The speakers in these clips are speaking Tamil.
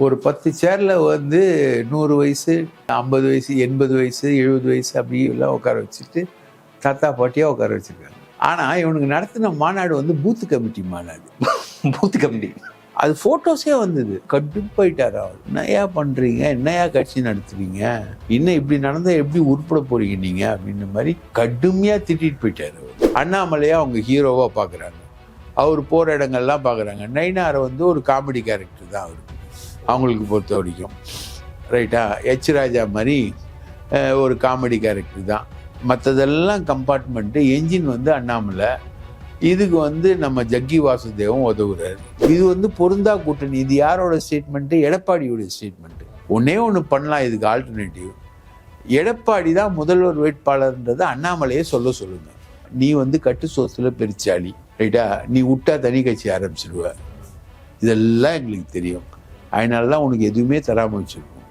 ஒரு பத்து சேர்ல வந்து நூறு வயசு ஐம்பது வயசு எண்பது வயசு எழுபது வயசு அப்படி எல்லாம் உட்கார வச்சுட்டு தாத்தா பாட்டியா உட்கார வச்சிருக்காங்க ஆனா இவனுக்கு நடத்தின மாநாடு வந்து பூத்து கமிட்டி மாநாடு. பூத் கமிட்டி அது போட்டோஸே வந்தது. கடுப்பாயிட்டார் அவர். என்னையா பண்றீங்க? என்னையா கட்சி நடத்துறீங்க? இன்னும் இப்படி நடந்தா எப்படி உருப்பட போறீங்க நீங்க? அப்படின்ற மாதிரி கடுமையா திட்டிட்டு போயிட்டாரு அவர். அண்ணாமலையா அவங்க ஹீரோவா பாக்குறாங்க. அவர் போற இடங்கள்லாம் பாக்குறாங்க. நைனாரை வந்து ஒரு காமெடி கேரக்டர் தான் அவருக்கு அவங்களுக்கு பொறுத்த வரைக்கும். ரைட்டா எச் ராஜா மாதிரி ஒரு காமெடி கேரக்டர் தான். மற்றதெல்லாம் கம்பார்ட்மெண்ட்டு என்ஜின் வந்து அண்ணாமலை. இதுக்கு வந்து நம்ம ஜக்கி வாசுதேவம் உதவுறாரு. இது வந்து பொருந்தா கூட்டணி. இது யாரோட ஸ்டேட்மெண்ட்டு எடப்பாடியோட ஸ்டேட்மெண்ட்டு ஒன்னே ஒன்று பண்ணலாம் இதுக்கு ஆல்டர்னேட்டிவ் எடப்பாடி தான் முதல்வர் வேட்பாளர்ன்றதை அண்ணாமலையே சொல்ல சொல்லுங்க. நீ வந்து கட்டு சோத்துல பெருச்சாளி. ரைட்டா நீ விட்டா தனி கட்சி ஆரம்பிச்சிடுவ இதெல்லாம் எங்களுக்கு தெரியும். அதனால தான் உனக்கு எதுவுமே தராமல் வச்சிருக்கோம்.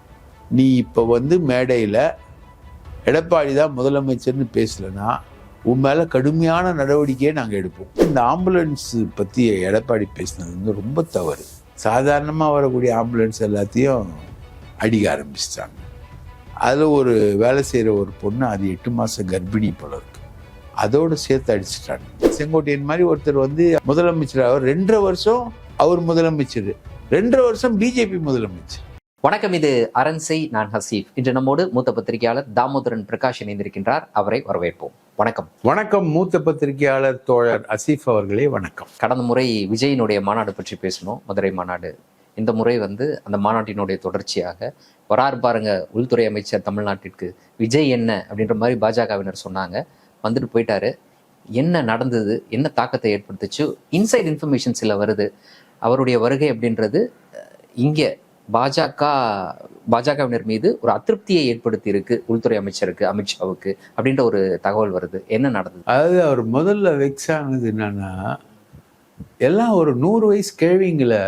நீ இப்போ வந்து மேடையில் எடப்பாடி தான் முதலமைச்சர்னு பேசலைன்னா உன் மேலே கடுமையான நடவடிக்கையை நாங்கள் எடுப்போம். இந்த ஆம்புலன்ஸ் பற்றி எடப்பாடி பேசினது வந்து ரொம்ப தவறு. சாதாரணமாக வரக்கூடிய ஆம்புலன்ஸ் எல்லாத்தையும் அடிக்க ஆரம்பிச்சிட்டாங்க. அதில் ஒரு வேலை செய்கிற ஒரு பொண்ணு அது எட்டு மாதம் கர்ப்பிணி போல இருக்கு. அதோடு சேர்த்து அடிச்சிட்டாங்க. செங்கோட்டையன் மாதிரி ஒருத்தர் வந்து முதலமைச்சர் அவர் ரெண்டரை வருஷம் அவர் முதலமைச்சர். ரெண்டரை வருஷம் பிஜேபி முதலமைச்சர். வணக்கம் இது அரண்சை நான் ஹசீஃப் இன்று நம்மோடு மூத்த பத்திரிகையாளர் தாமோதரன் பிரகாஷ் இணைந்திருக்கின்றார். அவரை வரவேற்போம். வணக்கம். வணக்கம் மூத்த பத்திரிகையாளர் தோழர் அசீஃப் அவர்களே வணக்கம். கடந்த முறை விஜயினுடைய மாநாடு பற்றி பேசணும் மதுரை மாநாடு. இந்த முறை வந்து அந்த மாநாட்டினுடைய தொடர்ச்சியாக வரார் பாருங்க உள்துறை அமைச்சர் தமிழ்நாட்டிற்கு விஜய் என்ன அப்படின்ற மாதிரி பாஜகவினர் சொன்னாங்க. வந்துட்டு போயிட்டாரு. என்ன நடந்தது? என்ன தாக்கத்தை ஏற்படுத்துச்சு? இன்சைட் இன்ஃபர்மேஷன் சில வருது. அவருடைய வருகை அப்படின்றது இங்கே பாஜக பாஜகவினர் மீது ஒரு அதிருப்தியை ஏற்படுத்தி இருக்கு உள்துறை அமைச்சருக்கு அமித்ஷாவுக்கு அப்படின்ற ஒரு தகவல் வருது. என்ன நடந்தது? அதாவது அவர் முதல்ல வெக்ஸ் ஆனது என்னன்னா எல்லாம் ஒரு நூறு வயசு கேள்விங்களை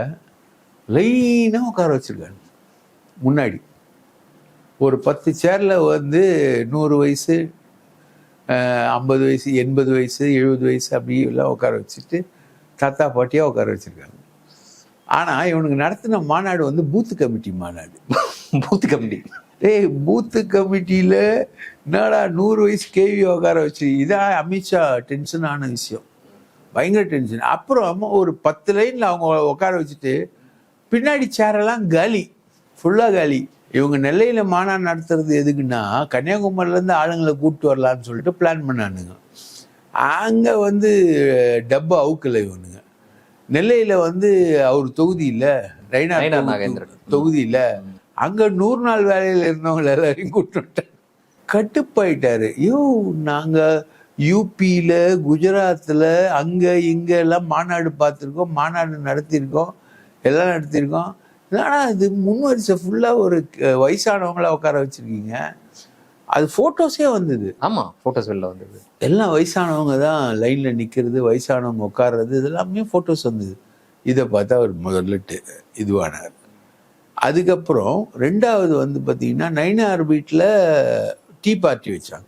லைனாக உட்கார வச்சிருக்காங்க முன்னாடி. ஒரு பத்து சேரில் வந்து நூறு வயசு ஐம்பது வயசு எண்பது வயசு எழுபது வயசு அப்படி எல்லாம் உட்கார வச்சுட்டு தாத்தா பாட்டியாக உட்கார வச்சிருக்காங்க. ஆனா இவனுக்கு நடத்தின மாநாடு வந்து பூத்து கமிட்டி மாநாடு. Booth committee. ஏய் பூத்து கமிட்டியில என்னடா நூறு வயசு கேவி உட்கார வச்சு இதான் அமித்ஷா டென்ஷன் ஆன விஷயம். பயங்கர டென்ஷன் அப்புறம் ஒரு பத்து லைன்ல அவங்க உட்கார வச்சுட்டு பின்னாடி சேரெல்லாம் காலி. ஃபுல்லா காலி. இவங்க நெல்லையில மாநாடு நடத்துறது எதுக்குன்னா கன்னியாகுமரியில இருந்து ஆளுங்களை கூப்பிட்டு வரலாம்னு சொல்லிட்டு பிளான் பண்ணானுங்க. அங்க வந்து டப்பு அவுக்கல இவனுங்க. நெல்லையில வந்து அவர் தொகுதி இல்ல ரைனா நாகேந்திரன். தொகுதி இல்ல அங்க நூறு நாள் வேலையில இருந்தவங்க எல்லாரையும் கூப்பிட்டு வந்துட்டாரு. கட்டுப்பாயிட்டாரு ஐயோ நாங்க யூபியில குஜராத்ல அங்க இங்க எல்லாம் மாநாடு பார்த்துருக்கோம் மாநாடு நடத்தியிருக்கோம் எல்லாம் நடத்தியிருக்கோம் என்னடா இது முன் வரிசை ஃபுல்லா ஒரு வயசானவங்கள உட்கார வச்சிருக்கீங்க அது போட்டோஸே வந்தது. ஆமா போட்டோஸ் வெளில வந்தது. எல்லாம் வயசானவங்க தான் லைன்ல நிக்கிறது வயசானவங்க உட்கார்றது இதெல்லாமே போட்டோஸ் வந்தது. இதை பார்த்தா அவர் முதல்ல இதுவானார். அதுக்கப்புறம் ரெண்டாவது வந்து பார்த்தீங்கன்னா நைனார் வீட்டில் டீ பார்ட்டி வச்சாங்க.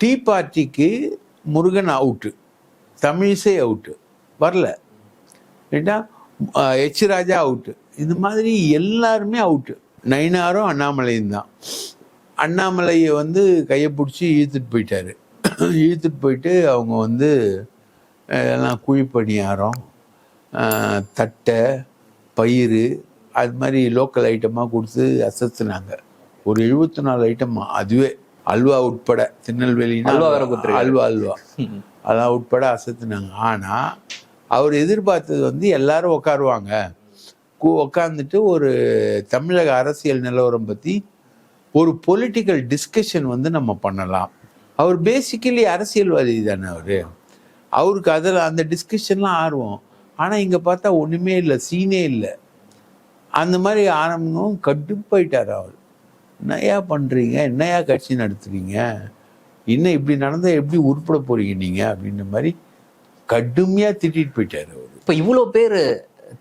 டீ பார்ட்டிக்கு முருகன் அவுட்டு தமிழிசை அவுட்டு வரல. ரைட்டா எச் ராஜா அவுட்டு இந்த மாதிரி எல்லாருமே அவுட்டு நைனாரும் அண்ணாமலையும் தான். அண்ணாமலையை வந்து கையை பிடிச்சி இழுத்துட்டு போயிட்டாரு. இழுத்துட்டு போயிட்டு அவங்க வந்து எல்லாம் குழிப்பணியாரம் தட்டை பயிறு அது மாதிரி லோக்கல் ஐட்டமாக கொடுத்து அசத்துனாங்க. ஒரு எழுபத்தி நாலு ஐட்டமா அதுவே. அல்வா உட்பட திருநெல்வேலினா அல்வா. அல்வா அல்வா. அதெல்லாம் உட்பட அசத்துனாங்க. ஆனால் அவர் எதிர்பார்த்தது வந்து எல்லாரும் உட்காருவாங்க உட்காந்துட்டு ஒரு தமிழக அரசியல் நிலவரம் பற்றி ஒரு பொலிட்டிக்கல் டிஸ்கஷன் வந்து நம்ம பண்ணலாம். அவர் பேசிக்கலி அரசியல்வாதி தானே அவர். அவருக்கு அதில் அந்த டிஸ்கஷன்லாம் ஆர்வம். ஆனால் இங்கே பார்த்தா ஒன்றுமே இல்லை சீனே இல்லை. அந்த மாதிரி ஆரம்பமும் கட்டுப்பாயிட்டார் அவர். என்னையா பண்ணுறீங்க என்னையா கட்சி நடத்துறீங்க? இன்னும் இப்படி நடந்தால் எப்படி உருப்பட போறீங்க நீங்கள் அப்படின்ற மாதிரி கடுமையாக திட்டிட்டு போயிட்டார் அவர். இப்போ இவ்வளோ பேர்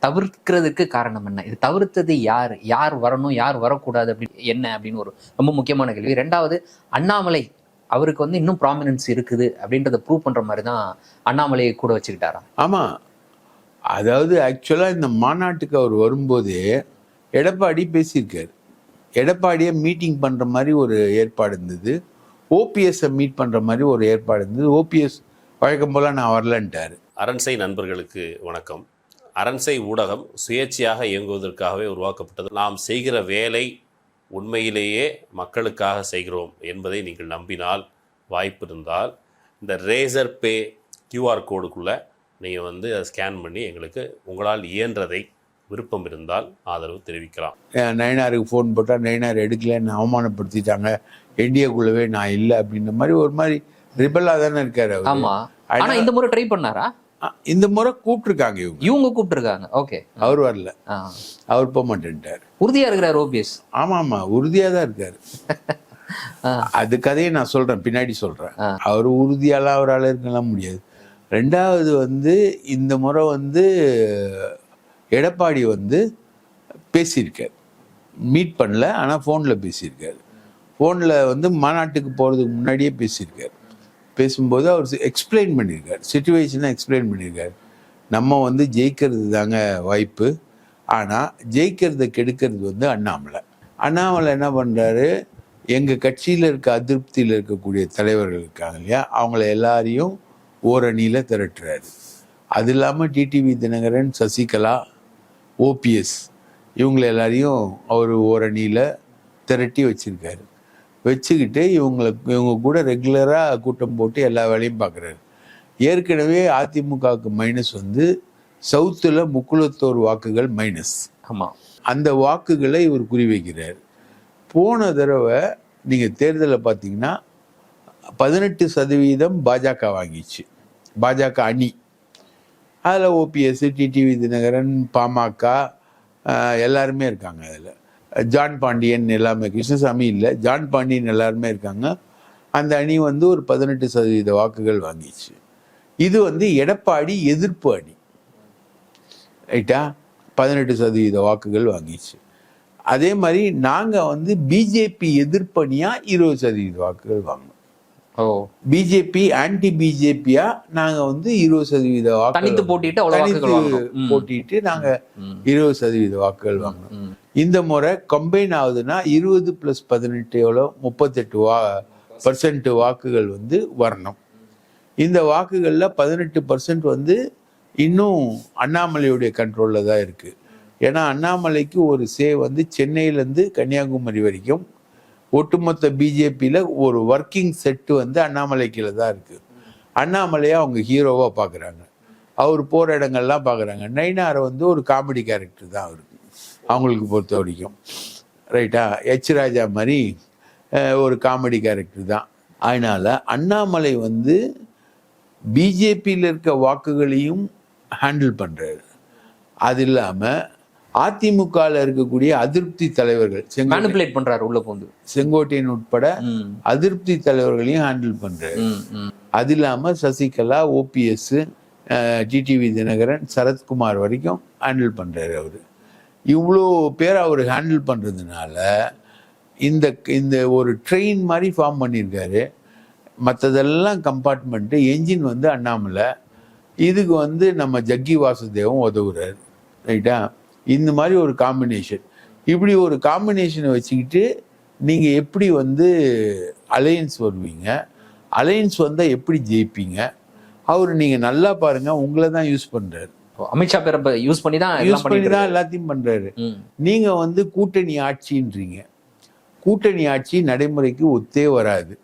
தவிர்க்கிறதுக்கு காரணம் என்ன? இது தவிர்த்தது யார்? யார் வரணும்? யார் வரக்கூடாது அப்படின்னு என்ன அப்படின்னு ஒரு ரொம்ப முக்கியமான கேள்வி. ரெண்டாவது அண்ணாமலை அவருக்கு வந்து இன்னும் ப்ராமினன்ஸ் இருக்குது அப்படின்றத ப்ரூவ் பண்ற மாதிரி தான் அண்ணாமலையை கூட வச்சுக்கிட்டாரா ஆமாம் அதாவது ஆக்சுவலாக இந்த மாநாட்டுக்கு அவர் வரும்போதே எடப்பாடி பேசியிருக்காரு. எடப்பாடியை மீட்டிங் பண்ணுற மாதிரி ஒரு ஏற்பாடு இருந்தது. ஓபிஎஸ்ஸை மீட் பண்ணுற மாதிரி ஒரு ஏற்பாடு இருந்தது. ஓபிஎஸ் வழக்கம் போல் நான் வரலன்ட்டாரு. அரண்சை நண்பர்களுக்கு வணக்கம். அரண்சை ஊடகம் சுயேட்சையாக இயங்குவதற்காகவே உருவாக்கப்பட்டது. நாம் செய்கிற வேலை உண்மையிலேயே மக்களுக்காக செய்கிறோம் என்பதை நீங்கள் நம்பினால் வாய்ப்பு இருந்தால் இந்த ரேசர் பே கியூஆர் கோடுக்குள்ளே நீங்கள் வந்து அதை ஸ்கேன் பண்ணி எங்களுக்கு உங்களால் இயன்றதை விருப்பம் இருந்தால் ஆதரவு தெரிவிக்கலாம். நயினாருக்கு ஃபோன் போட்டால் நயினார் எடுக்கலன்னு அவமானப்படுத்திட்டாங்க. என்டிஏக்குள்ளவே நான் இல்லை அப்படின்ற மாதிரி ஒரு மாதிரி ரிபலாக தானே இருக்காரு அவரு. ஆமா. ஆனா இந்த முறை ட்ரை பண்ணாரா? இந்த முறை கூப்பிட்டுருக்காங்க இவங்க. இவங்க கூப்பிட்டுருக்காங்க. ஓகே அவர் வரல. அவர் போக மாட்டேன்ட்டார். உறுதியா இருக்கிறார் ஓபிஎஸ்? ஆமா ஆமா உறுதியாக தான் இருக்காரு. அது கதையை நான் சொல்றேன் பின்னாடி சொல்றேன். ஆ. அவர் உறுதியாலாம் அவரால் இருக்கலாம் முடியாது. ரெண்டாவது வந்து இந்த முறை வந்து எடப்பாடி வந்து பேசியிருக்கார். மீட் பண்ணல ஆனால் ஃபோனில் பேசியிருக்காரு. ஃபோனில் வந்து மாநாட்டுக்கு போகிறதுக்கு முன்னாடியே பேசியிருக்காரு. பேசும்போது அவர் எக்ஸ்பிளைன் பண்ணியிருக்கார். சுச்சுவேஷனை எக்ஸ்பிளைன் பண்ணியிருக்காரு. நம்ம வந்து ஜெயிக்கிறது தாங்க வாய்ப்பு. ஆனால் ஜெயிக்கிறத கெடுக்கிறது வந்து அண்ணாமலை. அண்ணாமலை என்ன பண்ணுறாரு எங்கள் கட்சியில் இருக்க அதிருப்தியில் இருக்கக்கூடிய தலைவர்கள் இருக்காங்க இல்லையா? அவங்கள எல்லாரையும் ஓரணியில் திரட்டுறாரு. அது இல்லாமல் டிடிவி தினகரன் சசிகலா ஓபிஎஸ் இவங்களை எல்லாரையும் அவர் ஓரணியில் திரட்டி வச்சுருக்காரு. வச்சுக்கிட்டு இவங்களுக்கு இவங்க கூட ரெகுலராக கூட்டம் போட்டு எல்லா வேலையும் பார்க்குறாரு. ஏற்கனவே அதிமுகவுக்கு மைனஸ் வந்து சவுத்தில் முக்குளத்தோர் வாக்குகள் மைனஸ் ஆமா. அந்த வாக்குகளை இவர் குறிவைக்கிறார் போன தடவை நீங்கள் தேர்தலில் பார்த்தீங்கன்னா பதினெட்டு சதவீதம் பாஜக வாங்கிச்சு. பாஜக அணி. அதில் ஓபிஎஸ் டிடிவி தினகரன் பாமக எல்லாருமே இருக்காங்க அதில். ஜான் பாண்டியன் எல்லாமே கிருஷ்ணசாமி இல்லை ஜான் பாண்டியன் எல்லாருமே இருக்காங்க. அந்த அணி வந்து ஒரு பதினெட்டு சதவீத வாக்குகள் வாங்கிச்சு. இது வந்து எடப்பாடி எதிர்ப்பு அணி. ரைட்டா? பதினெட்டு சதவீத வாக்குகள் வாங்கிச்சு. அதே மாதிரி நாங்கள் வந்து பிஜேபி எதிர்ப்பணியாக இருபது சதவீத வாக்குகள் வாங்கினோம். ஓ. பிஜேபி ஆன்டி பிஜேபியா நாங்க வந்து இருபது சதவீத வாக்குகள் தனித்து போட்டிட்டு தனித்து வாங்கணும். போட்டிட்டு நாங்க. இருபது சதவீத வாக்குகள் வாங்கினோம். ம். இந்த முறை கம்பைன் ஆகுதுன்னா இருபது ப்ளஸ் பதினெட்டு எவ்வளோ முப்பத்தெட்டு வா பர்சன்ட் வாக்குகள் வந்து வரணும். இந்த வாக்குகளில் பதினெட்டு பர்சன்ட் வந்து இன்னும் அண்ணாமலையுடைய கண்ட்ரோலில் தான் இருக்குது ஏன்னா அண்ணாமலைக்கு ஒரு சே வந்து சென்னையிலேருந்து கன்னியாகுமரி வரைக்கும் ஒட்டுமொத்த பிஜேபியில் ஒரு ஒர்க்கிங் செட்டு வந்து அண்ணாமலைக்கில் தான் இருக்குது அண்ணாமலையை அவங்க ஹீரோவாக பார்க்குறாங்க அவர் போகிற இடங்கள்லாம் பார்க்குறாங்க நைனாரை வந்து ஒரு காமெடி கேரக்டர் தான் அவருக்கு அவங்களுக்கு பொறுத்த வரைக்கும். ரைட்டா எச் ராஜா மாதிரி ஒரு காமெடி கேரக்டர் தான். அதனால அண்ணாமலை வந்து பிஜேபியில் இருக்க வாக்குகளையும் ஹேண்டில் பண்ணுறாரு அது இல்லாமல் அதிமுகவில் இருக்கக்கூடிய அதிருப்தி தலைவர்கள் மேனிபுலேட் பண்றாரு உள்ள பூந்து. செங்கோட்டையன் உட்பட. அதிருப்தி தலைவர்களையும் ஹேண்டில் ம். அது இல்லாமல் சசிகலா ஓபிஎஸ் டிடிவி தினகரன் சரத்குமார் வரைக்கும் ஹேண்டில் பண்ணுறாரு அவர். இவ்வளோ பேர் அவர் ஹேண்டில் பண்ணுறதுனால இந்த இந்த ஒரு ட்ரெயின் மாதிரி ஃபார்ம் பண்ணியிருக்காரு மற்றதெல்லாம் கம்பார்ட்மெண்ட்டு என்ஜின் வந்து அண்ணாமலை. இதுக்கு வந்து நம்ம ஜக்கி வாசுதேவும் உதவுறார். ரைட்டா இந்த மாதிரி ஒரு காம்பினேஷன் இப்படி ஒரு காம்பினேஷனை வச்சுக்கிட்டு நீங்கள் எப்படி வந்து அலையன்ஸ் வருவீங்க? அலையன்ஸ் வந்தால் எப்படி ஜெயிப்பீங்க? அவர் நீங்கள் நல்லா பாருங்கள் உங்களை தான் யூஸ் பண்ணுறாரு அமித்ஷா பேரை யூஸ் பண்ணி தான் யூஸ் பண்ணி தான் எல்லாத்தையும் பண்ணுறாரு ம். நீங்கள் வந்து கூட்டணி ஆட்சின்றீங்க. கூட்டணி ஆட்சி நடைமுறைக்கு ஒத்தே வராது.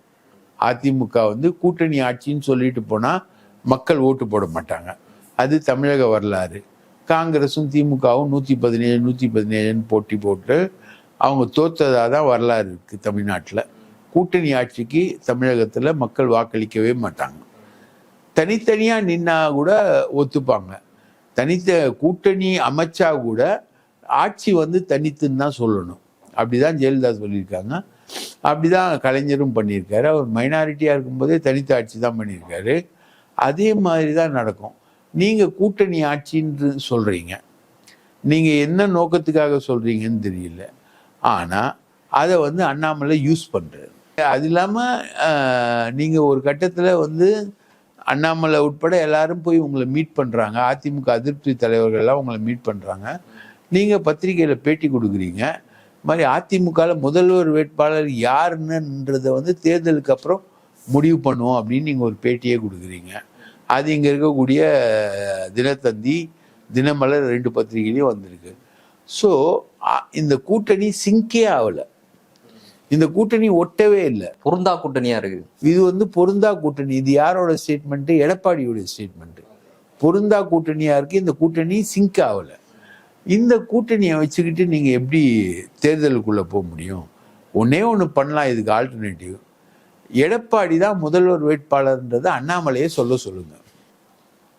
அதிமுக வந்து கூட்டணி ஆட்சின்னு சொல்லிட்டு போனால் மக்கள் ஓட்டு போட மாட்டாங்க. அது தமிழக வரலாறு. காங்கிரஸும் திமுகவும் நூற்றி பதினேழு நூற்றி பதினேழுன்னு போட்டி போட்டு அவங்க தோத்ததாக தான் வரலாறு இருக்குது தமிழ்நாட்டில். கூட்டணி ஆட்சிக்கு தமிழகத்தில் மக்கள் வாக்களிக்கவே மாட்டாங்க. தனித்தனியாக நின்னா கூட ஒத்துப்பாங்க. தனித்த கூட்டணி அமைச்சா கூட ஆட்சி வந்து தனித்துன்னு தான் சொல்லணும். அப்படிதான் ஜெயலலிதா சொல்லியிருக்காங்க. அப்படிதான் கலைஞரும் பண்ணியிருக்காரு. அவர் மைனாரிட்டியாக இருக்கும்போதே தனித்த ஆட்சி தான் பண்ணியிருக்காரு. அதே மாதிரி தான் நடக்கும். நீங்கள் கூட்டணி ஆட்சின்னு சொல்கிறீங்க நீங்கள் என்ன நோக்கத்துக்காக சொல்கிறீங்கன்னு தெரியல. ஆனால் அதை வந்து அண்ணாமலை யூஸ் பண்ணுறது அது இல்லாமல் நீங்கள் ஒரு கட்டத்தில் வந்து அண்ணாமலை உட்பட எல்லாரும் போய் உங்களை மீட் பண்ணுறாங்க அதிமுக அதிருப்தி தலைவர்கள்லாம் உங்களை மீட் பண்ணுறாங்க நீங்கள் பத்திரிகையில் பேட்டி கொடுக்குறீங்க. இது மாதிரி அதிமுகவில் முதல்வர் வேட்பாளர் யாருன்னுன்றதை வந்து தேர்தலுக்கு அப்புறம் முடிவு பண்ணுவோம் அப்படின்னு நீங்கள் ஒரு பேட்டியே கொடுக்குறீங்க. அது இங்கே இருக்கக்கூடிய தினத்தந்தி தினமலர் ரெண்டு பத்திரிகையிலையும் வந்திருக்கு. ஸோ இந்த கூட்டணி சிங்கே ஆகலை. இந்த கூட்டணி ஒட்டவே இல்லை. பொருந்தா கூட்டணியா இருக்கு இது வந்து பொருந்தா கூட்டணி. இது யாரோட ஸ்டேட்மெண்ட் எடப்பாடியோட ஸ்டேட்மெண்ட் பொருந்தா கூட்டணியா இருக்கு. இந்த கூட்டணி சிங்க் ஆகல. இந்த கூட்டணியை வச்சுக்கிட்டு நீங்க எப்படி தேர்தலுக்குள்ள போக முடியும்? ஒன்னே ஒன்று பண்ணலாம். இதுக்கு ஆல்டர்னேட்டிவ் எடப்பாடி தான் முதல்வர் வேட்பாளர்ன்றதை அண்ணாமலையே சொல்ல சொல்லுங்க.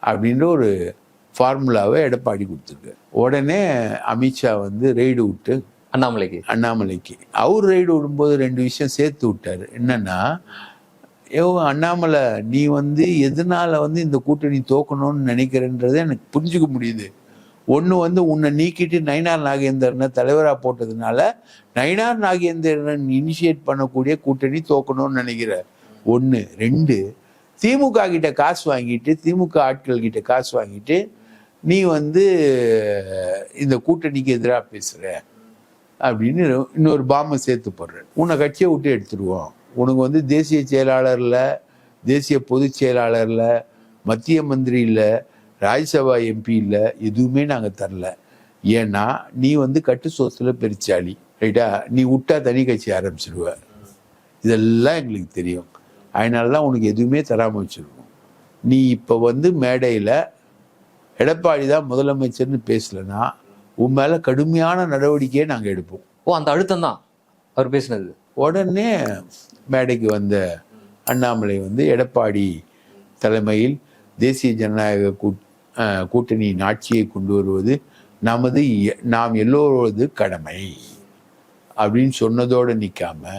அப்படின்ற ஒரு ஃபார்முலாவை எடப்பாடி கொடுத்துருக்கு. உடனே அமித்ஷா வந்து ரெய்டு விட்டு அண்ணாமலைக்கு? அண்ணாமலைக்கு. அவர் ரைடு விடும்போது ரெண்டு விஷயம் சேர்த்து விட்டார். என்னன்னா ஏ அண்ணாமலை நீ வந்து எதனால வந்து இந்த கூட்டணி தோக்கணும்னு நினைக்கிறன்றதை எனக்கு புரிஞ்சுக்க முடியுது. ஒன்று வந்து உன்னை நீக்கிட்டு நயினார் நாகேந்திரனை தலைவராக போட்டதுனால நயினார் நாகேந்திரன் இனிஷியேட் பண்ணக்கூடிய கூட்டணி தோக்கணும்னு நினைக்கிற. ஒன்று ரெண்டு திமுக கிட்ட காசு வாங்கிட்டு திமுக ஆட்கள் கிட்ட காசு வாங்கிட்டு நீ வந்து இந்த கூட்டணிக்கு எதிராக பேசுகிற அப்படின்னு இன்னொரு பாம்பை சேர்த்து போடுறேன். உன்னை கட்சியை விட்டு எடுத்துருவோம். உனக்கு வந்து தேசிய செயலாளரில் தேசிய பொதுச் செயலாளரில் மத்திய மந்திரி இல்லை ராஜ்யசபா எம்பி இல்லை எதுவுமே நாங்கள் தரல. ஏன்னா நீ வந்து கட்டு சோத்தில் பெருச்சாளி ரைட்டா? நீ விட்டா தனி கட்சி ஆரம்பிச்சிடுவ இதெல்லாம் எங்களுக்கு தெரியும். அதனாலலாம் உனக்கு எதுவுமே தராமல் வச்சுருக்கோம். நீ இப்போ வந்து மேடையில் எடப்பாடி தான் முதலமைச்சர்னு பேசலைன்னா உன் மேலே கடுமையான நடவடிக்கையை நாங்கள் எடுப்போம். ஓ அந்த அழுத்தம் தான் அவர் பேசினது. உடனே மேடைக்கு வந்த அண்ணாமலை வந்து எடப்பாடி தலைமையில் தேசிய ஜனநாயக கூட் கூட்டணியின் ஆட்சியை கொண்டு வருவது நமது நாம் எல்லோரது கடமை அப்படின்னு சொன்னதோடு நிற்காம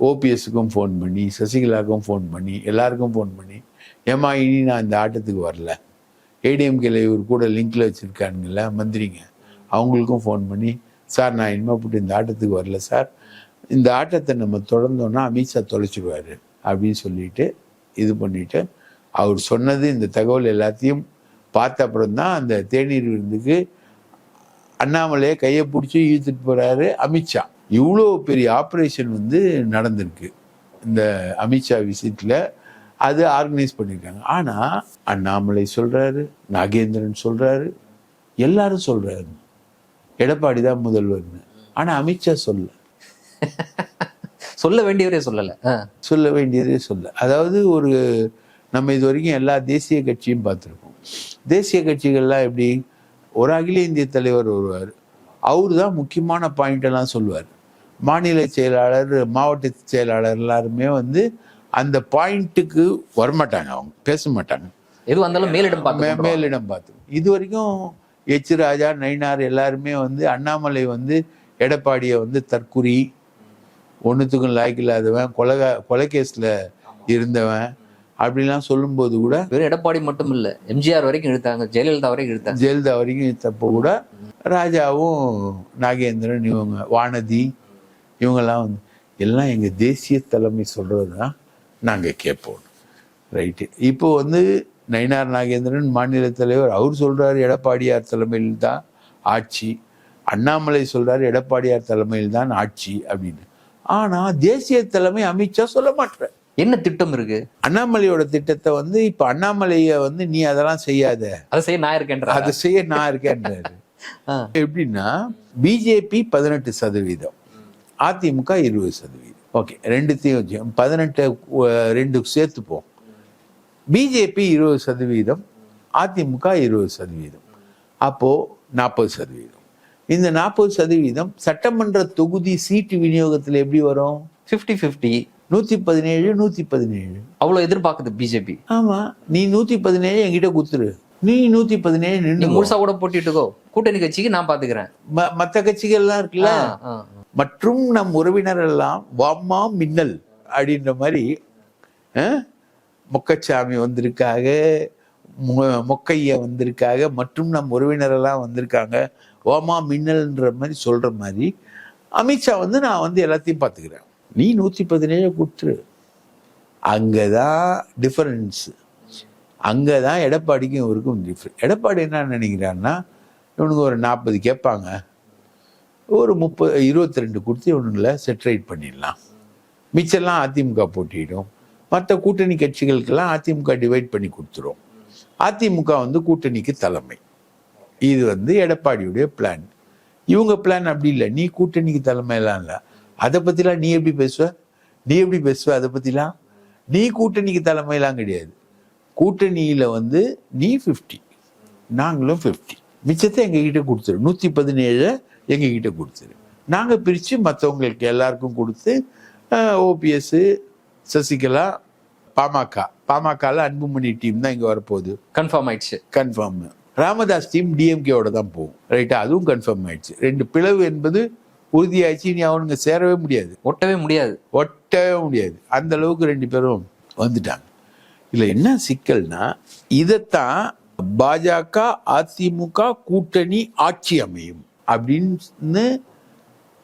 ஓபிஎஸ்க்கும் ஃபோன் பண்ணி சசிகலாவுக்கும் ஃபோன் பண்ணி எல்லாருக்கும் ஃபோன் பண்ணி ஏமா இனி நான் இந்த ஆட்டத்துக்கு வரல? ஏடிஎம்கேல இவர் கூட லிங்கில் வச்சுருக்கானுங்கள மந்திரிங்க. அவங்களுக்கும் ஃபோன் பண்ணி சார் நான் இனிமே போட்டு இந்த ஆட்டத்துக்கு வரல சார். இந்த ஆட்டத்தை நம்ம தொடர்ந்தோன்னா அமித்ஷா தொலைச்சிடுவார் அப்படின்னு சொல்லிட்டு இது பண்ணிட்டு அவர் சொன்னது இந்த தகவல் எல்லாத்தையும் பார்த்த அப்புறம் தான் அந்த தேநீர் விருந்துக்கு அண்ணாமலையை கையை பிடிச்சி இழுத்துட்டு போகிறாரு அமித்ஷா. இவ்வளோ பெரிய ஆப்ரேஷன் வந்து நடந்திருக்கு. இந்த அமித்ஷா விசிட்டில் அது ஆர்கனைஸ் பண்ணியிருக்காங்க ஆனா அண்ணாமலை சொல்றாரு நாகேந்திரன் சொல்றாரு எல்லாரும் சொல்றாரு. எடப்பாடி தான் முதல்வர்னு. ஆனா அமித்ஷா சொல்ல சொல்ல வேண்டியவரே சொல்லல. சொல்ல வேண்டியதே சொல்ல அதாவது ஒரு நம்ம இது வரைக்கும் எல்லா தேசிய கட்சியும் பார்த்துருக்கோம். தேசிய கட்சிகள்லாம் எப்படி ஒரு அகில இந்திய தலைவர் வருவார். அவர் தான் முக்கியமான பாயிண்ட் எல்லாம் சொல்லுவார். மாநில செயலாளர் மாவட்ட செயலாளர் எல்லாருமே வந்து அந்த பாயிண்ட்டுக்கு வரமாட்டாங்க அவங்க பேச மாட்டாங்க எது வந்தாலும் மேலிடம் பார்த்து மேலிடம் பார்த்து இது வரைக்கும் எச் ராஜா நயினார் எல்லாருமே வந்து அண்ணாமலை வந்து எடப்பாடியை வந்து தற்குறி ஒன்றுத்துக்கும் லாய்க்கு இல்லாதவன் கொலை கொலை கேஸில் இருந்தவன் அப்படிலாம் சொல்லும்போது கூட வெறும் எடப்பாடி மட்டும் இல்ல எம்ஜிஆர் வரைக்கும் இழுத்தாங்க ஜெயலலிதா வரைக்கும் இழுத்தாங்க. ஜெயலலிதா வரைக்கும் தப்ப கூட ராஜாவும் நாகேந்திரன் இவங்க வானதி இவங்கெல்லாம் வந்து எல்லாம் எங்கள் தேசிய தலைமை சொல்கிறது தான் நாங்கள் கேட்போம். ரைட்டு இப்போ வந்து நயினார் நாகேந்திரன் மாநில தலைவர். அவர் சொல்றாரு எடப்பாடியார் தலைமையில் தான் ஆட்சி. அண்ணாமலை சொல்றாரு எடப்பாடியார் தலைமையில் தான் ஆட்சி அப்படின்னு. ஆனா தேசிய தலைமை அமித்ஷா சொல்ல மாட்டார் என்ன திட்டம் இருக்கு? அண்ணாமலையோட திட்டத்தை வந்து இப்ப அண்ணாமலைய வந்து நீ அதெல்லாம் செய்யாத. அதை செய்ய நான் இருக்கேன்ற அதை செய்ய நான் இருக்கேன்றாரு. எப்படின்னா பிஜேபி பதினெட்டு சதவீதம் அதிமுக இருபது சதவீதம். ஓகே ரெண்டுத்தையும் பதினெட்டு ரெண்டு சேர்த்துப்போம். பிஜேபி இருபது சதவீதம் அதிமுக இருபது சதவீதம். அப்போ நாற்பது சதவீதம். இந்த நாற்பது சதவீதம் சட்டமன்ற தொகுதி சீட்டு விநியோகத்தில் எப்படி வரும்? ஃபிஃப்டி ஃபிஃப்டி நூத்தி பதினேழு நூத்தி பதினேழு. அவ்வளவு எதிர்பார்க்குது பிஜேபி. ஆமா நீ நூத்தி பதினேழு என்கிட்ட குத்துரு. நீ நூத்தி பதினேழு நின்று முழுசா கூட போட்டிட்டுக்கோ. கூட்டணி கட்சிக்கு நான் பாத்துக்கிறேன். மற்ற கட்சிகள்லாம் இருக்குல்ல. மற்றும் நம் உறவினர் எல்லாம் வாம்மா மின்னல் அப்படின்ற மாதிரி மொக்கச்சாமி வந்திருக்காங்க மொ- மொக்கைய வந்திருக்காங்க மற்றும் நம் உறவினரெல்லாம் வந்திருக்காங்க ஓமா மின்னல்ன்ற மாதிரி சொல்கிற மாதிரி அமித்ஷா வந்து நான் வந்து எல்லாத்தையும் பார்த்துக்கிறேன். நீ நூற்றி பதினேழு கொடுத்துரு அங்கதான் டிஃபரன்ஸ் அங்கே தான் எடப்பாடிக்கும் இவருக்கும் டிஃப்ரெண்ட் எடப்பாடி என்ன நினைக்கிறான்னா இவனுங்க ஒரு நாற்பது கேட்பாங்க. ஒரு முப்பது இருபத்தி ரெண்டு கொடுத்து இவனுங்களை செட்ரைட் பண்ணிடலாம். மிச்சம்லாம் அதிமுக போட்டியிடும். மற்ற கூட்டணி கட்சிகளுக்கெல்லாம் அதிமுக டிவைட் பண்ணி கொடுத்துரும். அதிமுக வந்து கூட்டணிக்கு தலைமை. இது வந்து எடப்பாடியுடைய பிளான் இவங்க பிளான் அப்படி இல்லை. நீ கூட்டணிக்கு தலைமையெல்லாம் இல்லை. அதை பற்றிலாம் நீ எப்படி பேசுவ? நீ எப்படி பேசுவ அதை பற்றிலாம் நீ கூட்டணிக்கு தலைமையெல்லாம் கிடையாது. கூட்டணியில் வந்து நீ ஃபிஃப்டி நாங்களும் ஃபிஃப்டி மிச்சத்தை எங்ககிட்ட கொடுத்துரு நூற்றி பதினேழு எங்ககிட்ட கொடுத்துரு. நாங்கள் பிரித்து மற்றவங்களுக்கு எல்லாருக்கும் கொடுத்து ஓபிஎஸ் சசிகலா பாமக. பாமகவில் அன்புமணி டீம் தான் இங்கே வரப்போகுது. கன்ஃபார்ம் ஆயிடுச்சு. கன்ஃபார்ம் ராமதாஸ் டீம் டிஎம்கேவோட தான் போகும். ரைட்டா அதுவும் கன்ஃபார்ம் ஆயிடுச்சு. ரெண்டு பிளவு என்பது உறுதியாயிடுச்சு. இனி அவனுங்க சேரவே முடியாது. ஒட்டவே முடியாது. ஒட்டவே முடியாது. அந்த அளவுக்கு ரெண்டு பேரும் வந்துட்டாங்க. இதுல என்ன சிக்கல்னா இதைத்தான் பாஜக அதிமுக கூட்டணி ஆட்சி அமையும். அப்படின்னு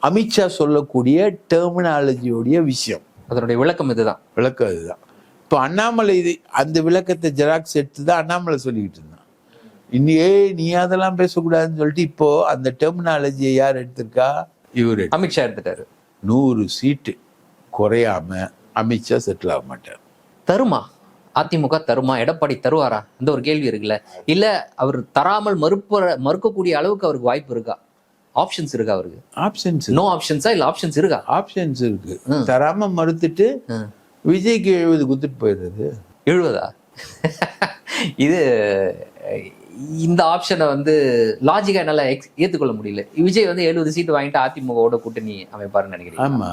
அமித்ஷா சொல்லக்கூடிய டெர்மினாலஜியோடைய விஷயம். அதனுடைய விளக்கம் இதுதான். விளக்கம் அதுதான். இப்போ அண்ணாமலை இது அந்த விளக்கத்தை ஜெராக்ஸ் எடுத்து தான் அண்ணாமலை சொல்லிக்கிட்டு இருந்தான். இன்னியே நீ அதெல்லாம் பேசக்கூடாதுன்னு சொல்லிட்டு இப்போ அந்த டெர்மினாலஜியை யார் எடுத்திருக்கா? இவர் அமித்ஷா எடுத்துட்டாரு. நூறு சீட்டு குறையாம அமித்ஷா செட்டில் ஆக மாட்டார். தருமா? அதிமுக தருமா? எடப்பாடி தருவாரா? இந்த ஒரு கேள்வி இருக்குல்ல. இல்ல அவர் தராமல் மறுப்ப மறுக்கக்கூடிய அளவுக்கு அவருக்கு வாய்ப்பு இருக்கா? ஆப்ஷன்ஸ் இருக்கா அவருக்கு? ஆப்ஷன்ஸ் நோ ஆப்ஷன்ஸா இல்ல ஆப்ஷன்ஸ் இருக்கா? ஆப்ஷன்ஸ் இருக்கு. தராம மறுத்துட்டு. விஜய்க்கு எழுபது குத்துட்டு போயிடுறது. எழுவதா இது இந்த ஆப்ஷனை வந்து லாஜிக்கா என்னால ex- ஏத்துக்கொள்ள முடியல. விஜய் வந்து எழுபது சீட்டு வாங்கிட்டு அதிமுகவோட கூட்டணி அமைப்பாருன்னு நினைக்கிறீங்க ஆமா.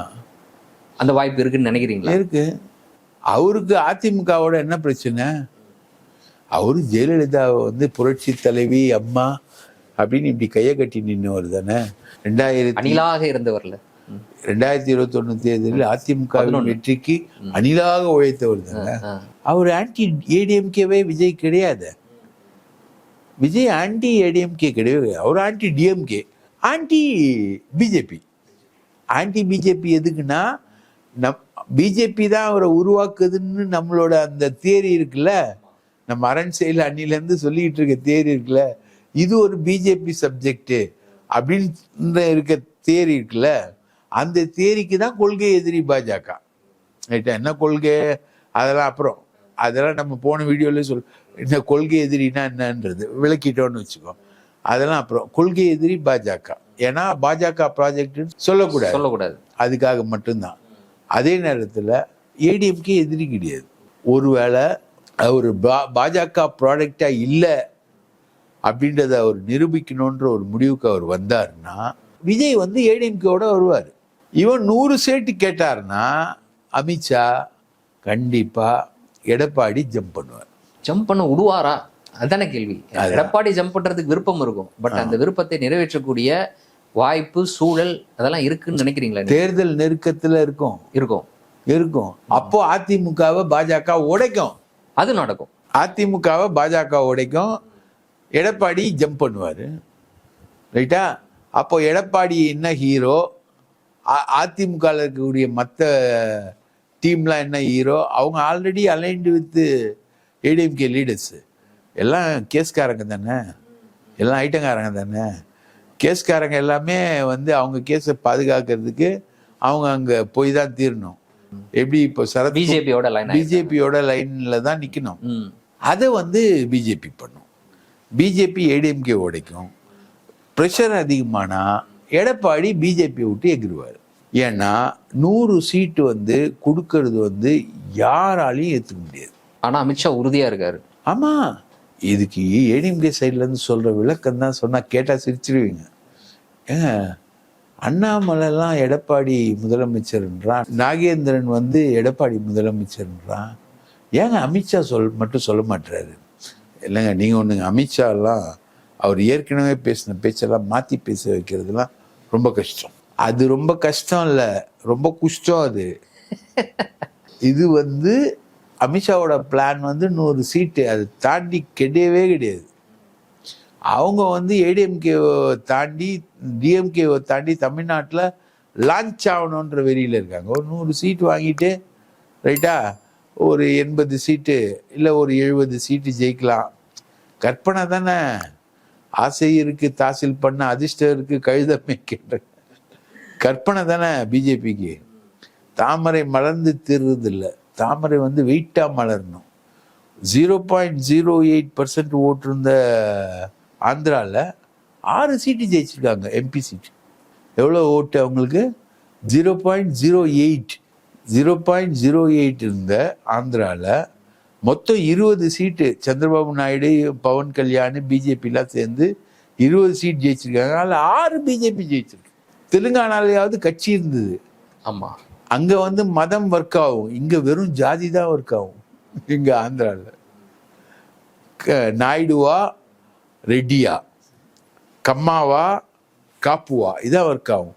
அந்த வாய்ப்பு இருக்குன்னு நினைக்கிறீங்களா? இருக்கு. அவருக்கு அதிமுகவோட என்ன பிரச்சனை? அவரு ஜெயலலிதாவை வந்து புரட்சி தலைவி அம்மா அப்படின்னு இப்படி கையை கட்டி நின்னவர் தானே? ரெண்டாயிரத்தி அணிலாக இருந்தவர்ல. ரெண்டாயிரத்தி இருபத்தி ஒண்ணு தேர்தலில் அதிமுக வெற்றிக்கு அணிலாக உழைத்தவர் தானே. அவர் ஆன்டி ஏடிஎம்கேவே விஜய் கிடையாது. விஜய் ஆன்டி ஏடிஎம்கே கிடையவே அவர் anti DMK anti BJP. Anti BJP எதுக்குன்னா நம் பிஜேபி தான் அவரை உருவாக்குதுன்னு நம்மளோட அந்த தியரி இருக்குல்ல? நம்ம அரண் செயல் அன்னிலேருந்து சொல்லிக்கிட்டு இருக்க தியரி இருக்குல்ல? இது ஒரு பிஜேபி சப்ஜெக்ட் அப்படின்னு இருக்க தியரி இருக்குல்ல அந்த தியரிக்கு தான் கொள்கை எதிரி பாஜக. ரைட்டா என்ன கொள்கை? அதெல்லாம் அப்புறம். அதெல்லாம் நம்ம போன வீடியோல சொல் இந்த கொள்கை எதிரினா என்னன்றது விளக்கிட்டோம்னு வச்சுக்கோ. அதெல்லாம் அப்புறம். கொள்கை எதிரி பாஜக. ஏன்னா பாஜக ப்ராஜெக்ட் சொல்லக்கூடாது. சொல்லக்கூடாது. அதுக்காக மட்டும்தான். அதே நேரத்தில் ஏடிஎம்கே எதிரி கிடையாது. ஒருவேளை அவர் பா- பாஜக ப்ராடக்டா இல்லை அப்படின்றத அவர் நிரூபிக்கணுன்ற ஒரு முடிவுக்கு அவர் வந்தாருன்னா விஜய் வந்து ஏடிஎம்கேவோட வருவார். இவன் நூறு சேட்டு கேட்டாருன்னா அமித்ஷா கண்டிப்பா எடப்பாடி ஜம்ப் பண்ணுவார். ஜம்ப் பண்ண விடுவாரா? அதானே கேள்வி. எடப்பாடி ஜம்ப் பண்றதுக்கு விருப்பம் இருக்கும். பட் அந்த விருப்பத்தை நிறைவேற்றக்கூடிய வாய்ப்பு சூழல் அதெல்லாம் இருக்குன்னு நினைக்கிறீங்களா? தேர்தல் நெருக்கத்துல இருக்கும். இருக்கும். இருக்கும். அப்போ அதிமுகவை பாஜக உடைக்கும். அது நடக்கும். அதிமுகவை பாஜக உடைக்கும். எடப்பாடி ஜம்ப் பண்ணுவார். ரைட்டா அப்போ எடப்பாடி என்ன ஹீரோ அதிமுகவில் இருக்கக்கூடிய மற்ற டீம்லாம் என்ன ஹீரோ அவங்க already aligned with ADMK leaders எல்லாம் கேஸ்காரங்க தானே? எல்லாம் ஐட்டங்காரங்க தானே? கேஸ்காரங்க எல்லாமே வந்து அவங்க கேஸை பாதுகாக்கிறதுக்கு அவங்க அங்கே போய் தான் தீரணும். எப்படி இப்போ சரத் பிஜேபியோட லைன் பிஜேபியோட லைன்ல தான் நிக்கணும். ம். அதை வந்து பிஜேபி பண்ணும். பிஜேபி ஏடிஎம்கே உடைக்கும். ப்ரெஷர் அதிகமானா எடப்பாடி பிஜேபி விட்டு எகிருவார் ஏன்னா நூறு சீட்டு வந்து கொடுக்கறது வந்து யாராலையும் ஏற்றுக்க முடியாது. ஆனா அமித்ஷா உறுதியா இருக்காரு. ஆமா. இதுக்கு ஏடிஎம்கே சைட்ல இருந்து சொல்ற விளக்கம் தான் சொன்னா கேட்டா சிரிச்சிருவீங்க. ஏங்க அண்ணாமலைலாம் எடப்பாடி முதலமைச்சர்ன்றான் நாகேந்திரன் வந்து எடப்பாடி முதலமைச்சர்ன்றான் ஏங்க அமித்ஷா சொல் மட்டும் சொல்ல மாட்டாரு இல்லைங்க நீங்கள் ஒன்றுங்க அமித்ஷாலாம் அவர் ஏற்கனவே பேசின பேச்செல்லாம் மாற்றி பேச வைக்கிறதுலாம் ரொம்ப கஷ்டம். அது ரொம்ப கஷ்டம் இல்லை ரொம்ப குஷ்டம் அது. இது வந்து அமித்ஷாவோட பிளான் வந்து நூறு சீட்டு அது தாண்டி கிடையவே கிடையாது. அவங்க வந்து ஏடிஎம்கேவை தாண்டி டிஎம்கேவை தாண்டி தமிழ்நாட்டில் லான்ச் ஆகணுன்ற வெறியில் இருக்காங்க. ஒரு நூறு சீட் வாங்கிட்டு ரைட்டா ஒரு எண்பது சீட்டு இல்லை ஒரு எழுபது சீட்டு ஜெயிக்கலாம். கற்பனை தானே. ஆசை இருக்கு தாசில் பண்ண அதிர்ஷ்டம் இருக்கு கழுதமை கேட்ட கற்பனை தானே பிஜேபிக்கு. தாமரை மலர்ந்து தீர்றதில்ல. தாமரை வந்து வெயிட்டாக மலரணும். Zero point zero eight percent ஓட்டிருந்த ஆந்திராவில் ஆறு சீட்டு ஜெயிச்சிருக்காங்க எம்பி சீட்டு எவ்வளோ ஓட்டு அவங்களுக்கு? Zero point zero eight zero point zero eight இருந்த ஆந்திராவில் மொத்தம் இருபது சீட்டு சந்திரபாபு நாயுடு பவன் கல்யாண் பிஜேபிலாம் சேர்ந்து இருபது சீட் ஜெயிச்சிருக்காங்க. அதில் ஆறு பிஜேபி ஜெயிச்சிருக்கு. தெலுங்கானாலையாவது கட்சி இருந்தது. ஆமா. அங்க வந்து மதம் ஒர்க் ஆகும். இங்க வெறும் ஜாதி தான் ஒர்க் ஆகும். இங்க ஆந்திரால. க- நாயுடுவா ரெட்டியா கம்மாவா காப்புவா இதான் ஒர்க் ஆகும்.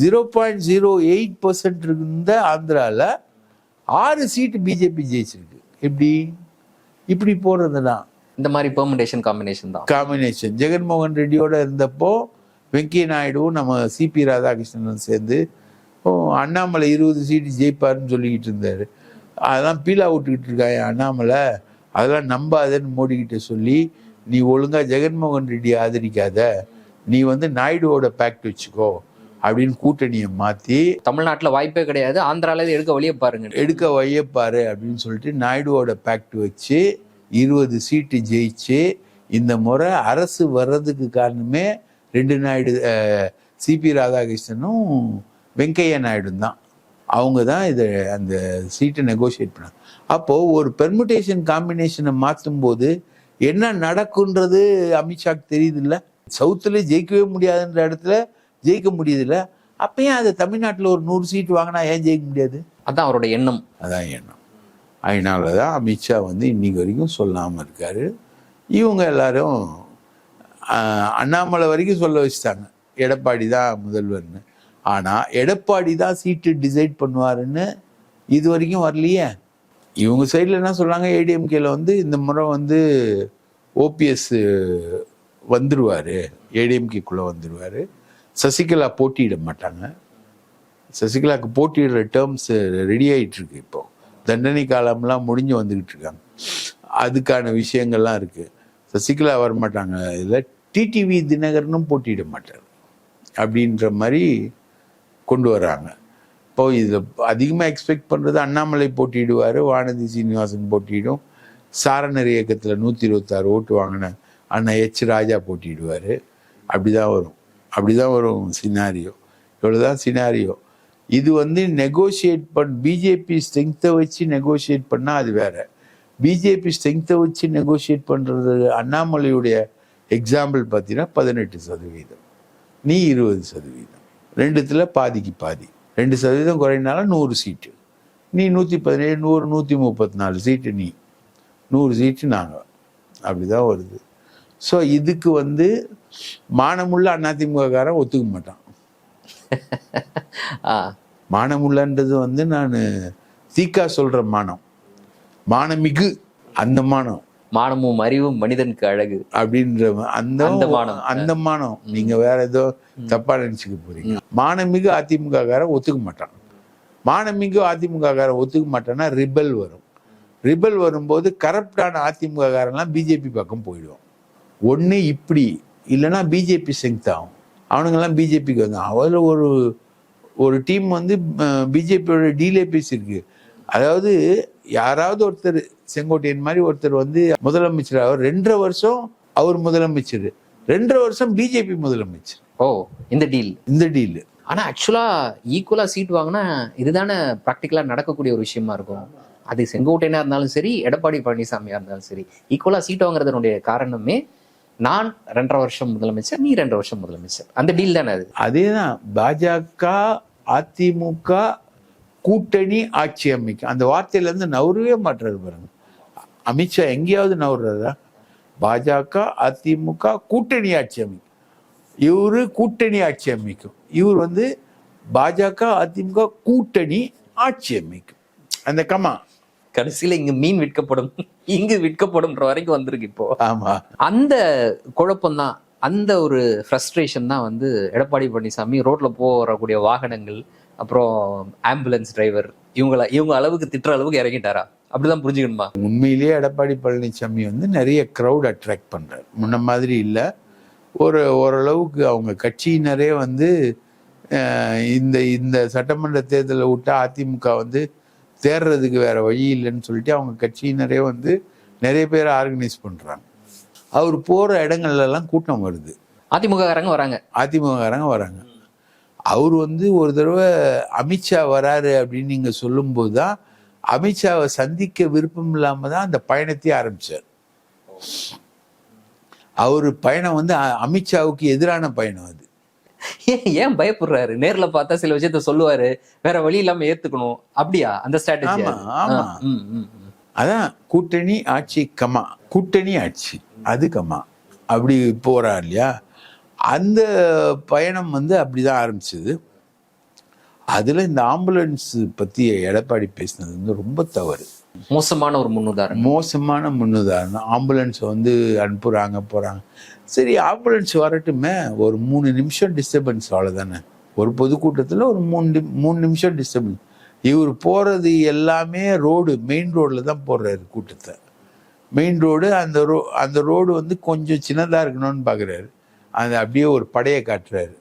Zero point zero eight percent இருந்த ஆந்திரால ஆறு சீட்டு பிஜேபி ஜெயிச்சிருக்கு. எப்படி? இப்படி போறது தான் இந்த மாதிரி பெர்முடேஷன் காம்பினேஷன் தான். காம்பினேஷன் ஜெகன்மோகன் ரெட்டியோட இருந்தப்போ வெங்கைய நாயுடுவும் நம்ம சிபி ராதாகிருஷ்ணனும் சேர்ந்து ஓ அண்ணாமலை இருபது சீட்டு ஜெயிப்பாருன்னு சொல்லிக்கிட்டு இருந்தாரு. அதெல்லாம் பீலா விட்டுக்கிட்டு இருக்காங்க அண்ணாமலை? அதெல்லாம் நம்பாதன்னு மோடிக்கிட்ட சொல்லி நீ ஒழுங்கா ஜெகன்மோகன் ரெட்டியை ஆதரிக்காத. நீ வந்து நாயுடுவோட பேக்ட் வச்சுக்கோ. அப்படின்னு கூட்டணியை மாற்றி தமிழ்நாட்டுல வாய்ப்பே கிடையாது. ஆந்திரால இதை எடுக்க வழியை பாருங்க. எடுக்க வையப்பாரு அப்படின்னு சொல்லிட்டு நாயுடுவோட பேக்ட் வச்சு இருபது சீட்டு ஜெயிச்சு இந்த முறை அரசு வர்றதுக்கு காரணமே ரெண்டு நாயுடு சிபி ராதாகிருஷ்ணனும் வெங்கையா நாயுடும் தான். அவங்க தான் இதை அந்த சீட்டை நெகோஷியேட் பண்ணாங்க. அப்போது ஒரு பெர்முடேஷன் காம்பினேஷனை மாற்றும் போது என்ன நடக்குன்றது அமித்ஷாக்கு தெரியுதுல்ல? சவுத்தில் ஜெயிக்கவே முடியாதுன்ற இடத்துல ஜெயிக்க முடியுதுல்ல? அப்போ ஏன் அது தமிழ்நாட்டில் ஒரு நூறு சீட் வாங்கினா ஏன் ஜெயிக்க முடியாது? அதான் அவரோட எண்ணம். அதான் எண்ணம். அதனால தான் அமித்ஷா வந்து இன்னைக்கு வரைக்கும் சொல்லாமல் இருக்காரு. இவங்க எல்லாரும் அண்ணாமலை வரைக்கும் சொல்ல வச்சுட்டாங்க. எடப்பாடி தான் முதல்வர்னு. ஆனால் எடப்பாடி தான் சீட்டு டிசைட் பண்ணுவாருன்னு இது வரைக்கும் வரலையே. இவங்க சைடில் என்ன சொல்கிறாங்க ஏடிஎம்கேல வந்து இந்த முறை வந்து ஓபிஎஸ் வந்துருவார். ஏடிஎம்கேக்குள்ளே வந்துருவார். சசிகலா போட்டியிட மாட்டாங்க. சசிகலாவுக்கு போட்டியிடுற டேர்ம்ஸ் ரெடி ஆகிட்டுருக்கு இப்போ. தண்டனை காலம்லாம் முடிஞ்சு வந்துக்கிட்டு இருக்காங்க. அதுக்கான விஷயங்கள்லாம் இருக்குது சசிகலா வரமாட்டாங்க இதில் டிடிவி தினகரனும் போட்டியிட மாட்டார். அப்படின்ற மாதிரி கொண்டு வராங்க. இப்போ இதில் அதிகமாக எக்ஸ்பெக்ட் பண்ணுறது அண்ணாமலை போட்டியிடுவார் வானதி சீனிவாசன் போட்டியிடும். சாரணர் இயக்கத்தில் நூற்றி இருபத்தாறு ஓட்டு வாங்கின அண்ணா எச் ராஜா போட்டியிடுவார். அப்படிதான் வரும். அப்படிதான் வரும் சினாரியோ இவ்வளோதான் சினாரியோ இது வந்து நெகோஷியேட் பண் பிஜேபி ஸ்ட்ரென்த்தை வச்சு நெகோஷியேட் பண்ணால் அது வேறு. பிஜேபி ஸ்ட்ரென்த்தை வச்சு நெகோஷியேட் பண்ணுறது அண்ணாமலையுடைய எக்ஸாம்பிள் பார்த்தீங்கன்னா பதினெட்டு சதவீதம். நீ இருபது சதவீதம். ரெண்டுத்தில் பாதிக்கு பாதி. ரெண்டு சதவீதம் குறையினாலும் நூறு சீட்டு நீ நூற்றி பதினேழு நூறு நூற்றி முப்பத்தி நாலு சீட்டு நீ. நூறு சீட்டு நாங்கள் அப்படி தான் வருது. ஸோ இதுக்கு வந்து மானமுள்ள அதிமுககாரன் ஒத்துக்க மாட்டான். ஆ. மானமுள்ளன்றது வந்து நான் தீக்கா சொல்ற மானம். மானமிகு அந்த மானம். மானமும் அறிவும் மனிதனுக்கு அழகு. அப்படின்ற அந்த அந்த மானம். அந்த மானம். நீங்க வேற ஏதோ தப்பா நினைச்சுக்க போறீங்க. மானமிகு அதிமுக காரன் ஒத்துக்க மாட்டான். மானமிகு அதிமுக காரன் ஒத்துக்க மாட்டான்னா ரிபல் வரும். ரிபல் வரும்போது கரப்டான அதிமுக காரன்லாம் பிஜேபி பக்கம் போயிடுவான். ஒண்ணு இப்படி இல்லைன்னா பிஜேபி ஸ்ட்ரென்த் ஆகும். அவனுங்கெல்லாம் பிஜேபிக்கு வந்து அதில் ஒரு ஒரு டீம் வந்து பிஜேபியோட டீலே பேசியிருக்கு. அதாவது யாராவது ஒருத்தர் செங்கோட்டையன் மாதிரி ஒருத்தர் வந்து முதலமைச்சர் அவர் ரெண்டரை வருஷம் அவர் முதலமைச்சர். ரெண்டரை வருஷம் பிஜேபி முதலமைச்சர். ஓ இந்த டீல் இந்த டீல் ஆனா ஆக்சுவலா ஈக்குவலா சீட் வாங்கினா இதுதானே ப்ராக்டிக்கலா நடக்கக்கூடிய ஒரு விஷயமா இருக்கும். அது செங்கோட்டையனா இருந்தாலும் சரி எடப்பாடி பழனிசாமியா இருந்தாலும் சரி ஈக்குவலா சீட் வாங்குறதுனுடைய காரணமே நான் ரெண்டரை வருஷம் முதலமைச்சர் நீ ரெண்டரை வருஷம் முதலமைச்சர். அந்த டீல் தானே அது? அதேதான் பாஜக அதிமுக கூட்டணி ஆட்சி அமைக்கும். அந்த வார்த்தையில இருந்து நவரவே மாட்டுறது பாருங்க. அமித்ஷா எங்கேயாவது நவர்றாரா பாஜக அதிமுக கூட்டணி ஆட்சி அமைக்கும். இவரு கூட்டணி ஆட்சி அமைக்கும். இவர் வந்து பாஜக அதிமுக கூட்டணி ஆட்சி அமைக்கும். அந்த கமா கடைசியில இங்க மீன் விற்கப்படும். இங்கு விற்கப்படும்ன்ற வரைக்கும் வந்திருக்கு இப்போ. ஆமா. அந்த குழப்பம்தான் அந்த ஒரு ஃப்ரஸ்ட்ரேஷன் தான் வந்து எடப்பாடி பழனிசாமி ரோட்ல போறக்கூடிய வாகனங்கள் அப்புறம் ஆம்புலன்ஸ் டிரைவர் இவங்கள இவங்க அளவுக்கு திட்டுற அளவுக்கு இறங்கிட்டாரா? அப்படிதான் புரிஞ்சுக்கணுமா? உண்மையிலேயே எடப்பாடி பழனிசாமி வந்து நிறைய க்ரௌட் அட்ராக்ட் பண்றாரு. முன்ன மாதிரி இல்லை. ஒரு ஓரளவுக்கு அவங்க கட்சியினரே வந்து இந்த இந்த சட்டமன்ற தேர்தலை விட்டா அதிமுக வந்து தேர்றதுக்கு வேற வழி இல்லைன்னு சொல்லிட்டு அவங்க கட்சியினரே வந்து நிறைய பேர் ஆர்கனைஸ் பண்றாங்க. அவர் போற இடங்கள்ல எல்லாம் கூட்டம் வருது. அதிமுக காரங்க வராங்க. அதிமுககாரங்க வராங்க. அவர் வந்து ஒரு தடவை அமித்ஷா வராரு அப்படின்னு நீங்க சொல்லும்போது தான் அமித்ஷாவை சந்திக்க விருப்பம் இல்லாம தான் அந்த பயணத்தையே ஆரம்பிச்சார். அவர் பயணம் வந்து அமித்ஷாவுக்கு எதிரான பயணம் அது. ஏன் ஏன் பயப்படுறாரு? நேர்ல பார்த்தா சில விஷயத்த சொல்லுவாரு. வேற வழி இல்லாம ஏத்துக்கணும். அப்படியா? அந்த ஸ்ட்ராட்டஜி அதான் கூட்டணி ஆட்சி கமா. கூட்டணி ஆட்சி. அது கமா. அப்படி போறா இல்லையா? அந்த பயணம் வந்து அப்படிதான் ஆரம்பிச்சது. அதுல இந்த ஆம்புலன்ஸ் பத்தி எடப்பாடி பேசினது வந்து ரொம்ப தவறு. மோசமான ஒரு முன்னுதாரணம். மோசமான முன்னுதாரணம். ஆம்புலன்ஸ் வந்து அனுப்புறாங்க போறாங்க. சரி ஆம்புலன்ஸ் வரட்டுமே. ஒரு மூணு நிமிஷம் டிஸ்டர்பன்ஸ் அவ்வளோதானே ஒரு பொதுக்கூட்டத்தில் ஒரு மூணு மூணு நிமிஷம் டிஸ்டர்பன்ஸ் இவர் போகிறது எல்லாமே ரோடு மெயின் ரோடில் தான் போடுறாரு கூட்டத்தை. மெயின் ரோடு அந்த ரோ அந்த ரோடு வந்து கொஞ்சம் சின்னதாக இருக்கணும்னு பார்க்குறாரு அது அப்படியே ஒரு படையை காட்டுறாரு.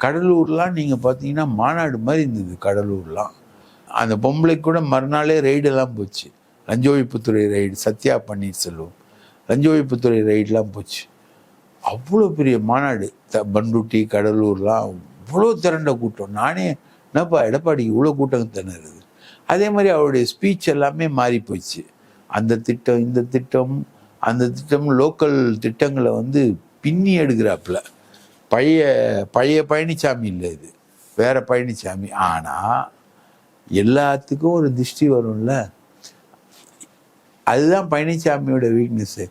கடலூர்லாம் நீங்கள் பார்த்தீங்கன்னா மாநாடு மாதிரி இருந்தது கடலூர்லாம். அந்த பொம்பளை கூட மறுநாளே ரெய்டெல்லாம் போச்சு. லஞ்ச ஒழிப்புத்துறை ரைடு சத்யா பன்னீர்செல்வம். லஞ்ச ஒழிப்புத்துறை ரைடெலாம் போச்சு. அவ்வளோ பெரிய மாநாடு. த பண்ருட்டி கடலூர்லாம் அவ்வளோ திரண்ட கூட்டம். நானே என்னப்பா எடப்பாடி இவ்வளோ கூட்டம் திணறுது அதே மாதிரி அவருடைய ஸ்பீச் எல்லாமே மாறி போச்சு. அந்த திட்டம் இந்த திட்டம் அந்த திட்டம் லோக்கல் திட்டங்களை வந்து பின்னி எடுக்கிறாப்புல. பழைய பழைய பழனிசாமி இல்லை இது. வேற பழனிசாமி ஆனால் எல்லாத்துக்கும் ஒரு திருஷ்டி வரும்ல. அதுதான் பழனிசாமியோட வீக்னஸ்ஸு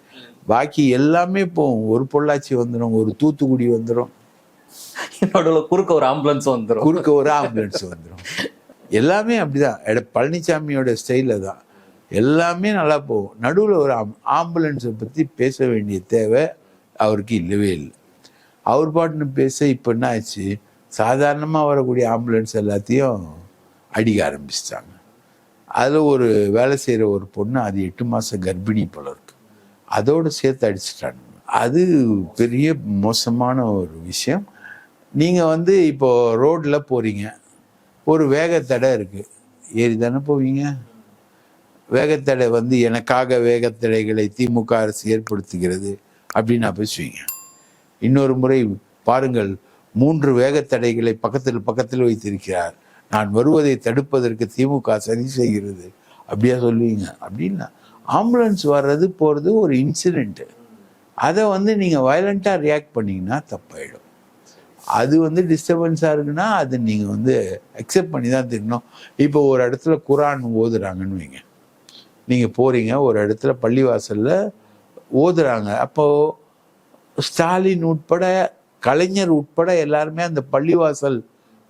பாக்கி எல்லாமே போகும் ஒரு பொள்ளாச்சி வந்துடும் ஒரு தூத்துக்குடி வந்துடும் நடுவுல குறுக்க ஒரு ஆம்புலன்ஸ் வந்துரும். குறுக்க ஒரு ஆம்புலன்ஸ் வந்துடும் எல்லாமே அப்படிதான். எட பழனிசாமியோட ஸ்டைலில் தான் எல்லாமே நல்லா போகும். நடுவில் ஒரு ஆம்புலன்ஸை பற்றி பேச வேண்டிய தேவை அவருக்கு இல்லவே இல்லை. அவர் பாட்டுன்னு பேச இப்போ என்ன ஆச்சு? சாதாரணமாக வரக்கூடிய ஆம்புலன்ஸ் எல்லாத்தையும் அடிக்க ஆரம்பிச்சிட்டாங்க. அதில் ஒரு வேலை செய்கிற ஒரு பொண்ணு அது எட்டு மாதம் கர்ப்பிணி போல இருக்கு. அதோடு சேர்த்து அடிச்சிட்டாங்க. அது பெரிய மோசமான ஒரு விஷயம். நீங்கள் வந்து இப்போ ரோட்டில் போகிறீங்க ஒரு வேகத்தடை இருக்குது ஏறி தானே போவீங்க? வேகத்தடை வந்து எனக்காக வேகத்தடைகளை திமுக அரசு ஏற்படுத்துகிறது அப்படின்னு நான் பேசுவீங்க இன்னொரு முறை பாருங்கள் மூன்று வேகத்தடைகளை பக்கத்தில் பக்கத்தில் வைத்திருக்கிறார். நான் வருவதை தடுப்பதற்கு திமுக சரி செய்கிறது. அப்படியா சொல்லுவீங்க? அப்படின்னா ஆம்புலன்ஸ் வர்றது போகிறது ஒரு இன்சிடெண்ட்டு அதை வந்து நீங்கள் வயலண்ட்டாக ரியாக்ட் பண்ணிங்கன்னா தப்பாயிடும். அது வந்து டிஸ்டர்பன்ஸாக இருக்குன்னா அது நீங்கள் வந்து அக்செப்ட் பண்ணி தான் தெரியணும் இப்போ ஒரு இடத்துல குரான் ஓதுறாங்கன்னு வைங்க. நீங்கள் போகிறீங்க ஒரு இடத்துல பள்ளிவாசலில் ஓதுறாங்க. அப்போது ஸ்டாலின் உட்பட கலைஞர் உட்பட எல்லாருமே அந்த பள்ளிவாசல்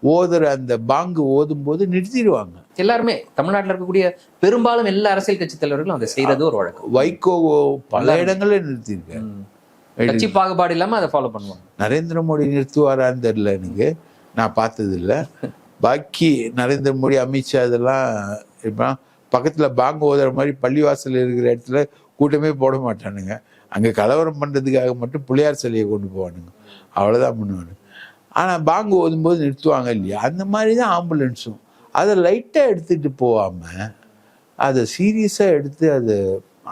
ஓதுற அந்த பாங்கு ஓதும்போது நிறுத்திடுவாங்க. எல்லாருமே தமிழ்நாட்டுல இருக்கக்கூடிய பெரும்பாலும் எல்லா அரசியல் கட்சி தலைவர்களும் அதை செய்யறது ஒரு வழக்கம். வைகோ பல இடங்களில் நிறுத்தியிருக்காரு. ம். கட்சி பாகுபாடு இல்லாம அதை ஃபாலோ பண்ணுவாங்க. நரேந்திர மோடி நிறுத்துவாரான்னு தெரியல எனக்கு. நான் பார்த்தது இல்ல பாக்கி நரேந்திர மோடி அமித்ஷா இதெல்லாம் இப்போ பக்கத்தில் பாங்கு ஓதுற மாதிரி பள்ளிவாசல் இருக்கிற இடத்துல கூட்டமே போட மாட்டானுங்க. அங்கே கலவரம் பண்ணுறதுக்காக மட்டும் பிள்ளையார் சிலையை கொண்டு போவானுங்க. அவ்வளோதான் பண்ணுவானுங்க. ஆனால் பாங்கு ஓதும்போது நிறுத்துவாங்க இல்லையா? அந்த மாதிரி தான் ஆம்புலன்ஸும். அதை லைட்டாக எடுத்துகிட்டு போகாமல் அதை சீரியஸாக எடுத்து அது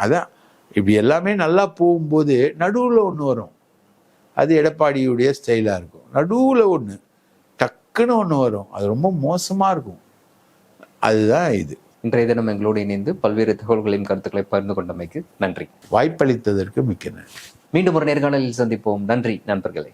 அதான் இப்படி எல்லாமே நல்லா போகும்போது நடுவில் ஒன்று வரும். அது எடப்பாடியுடைய ஸ்டைலாக இருக்கும். நடுவில் ஒன்று டக்குன்னு ஒன்று வரும். அது ரொம்ப மோசமாக இருக்கும். அதுதான் இது. இன்றைய தினம் எங்களோடு இணைந்து பல்வேறு தகவல்களையும் கருத்துக்களை பகிர்ந்து கொண்டமைக்கு நன்றி. வாய்ப்பளித்ததற்கு மிக்க நன்றி. மீண்டும் ஒரு நேர்காணலில் சந்திப்போம். நன்றி நண்பர்களே.